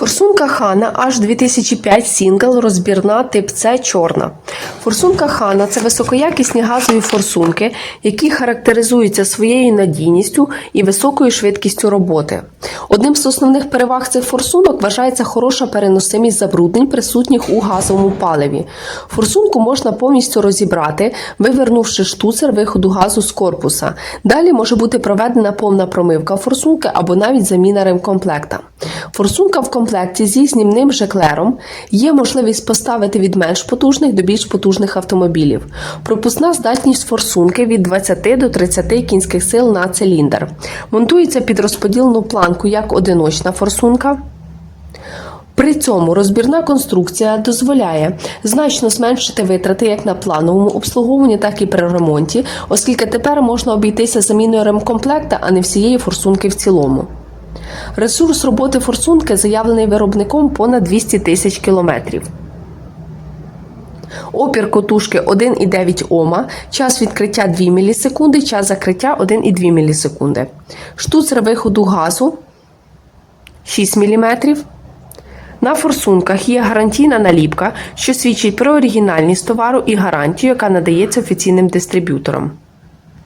Форсунка Хана аж 2005 сінгл розбірна тип С чорна. Форсунка Хана це високоякісні газові форсунки, які характеризуються своєю надійністю і високою швидкістю роботи. Одним з основних переваг цих форсунок вважається хороша переносимість забруднень, присутніх у газовому паливі. Форсунку можна повністю розібрати, вивернувши штуцер виходу газу з корпуса. Далі може бути проведена повна промивка форсунки або навіть заміна ремкомплекта. Форсунка в комплекті зі знімним жеклером є можливість поставити від менш потужних до більш потужних автомобілів. Пропускна здатність форсунки від 20 до 30 кінських сил на циліндр. Монтується під розподільну планку як одиночна форсунка. При цьому розбірна конструкція дозволяє значно зменшити витрати як на плановому обслуговуванні, так і при ремонті, оскільки тепер можна обійтися заміною ремкомплекта, а не всієї форсунки в цілому. Ресурс роботи форсунки заявлений виробником понад 200 тисяч кілометрів. Опір котушки 1,9 Ома, час відкриття 2 мілісекунди, час закриття 1,2 мілісекунди. Штуцер виходу газу 6 мм. На форсунках є гарантійна наліпка, що свідчить про оригінальність товару і гарантію, яка надається офіційним дистриб'ютором.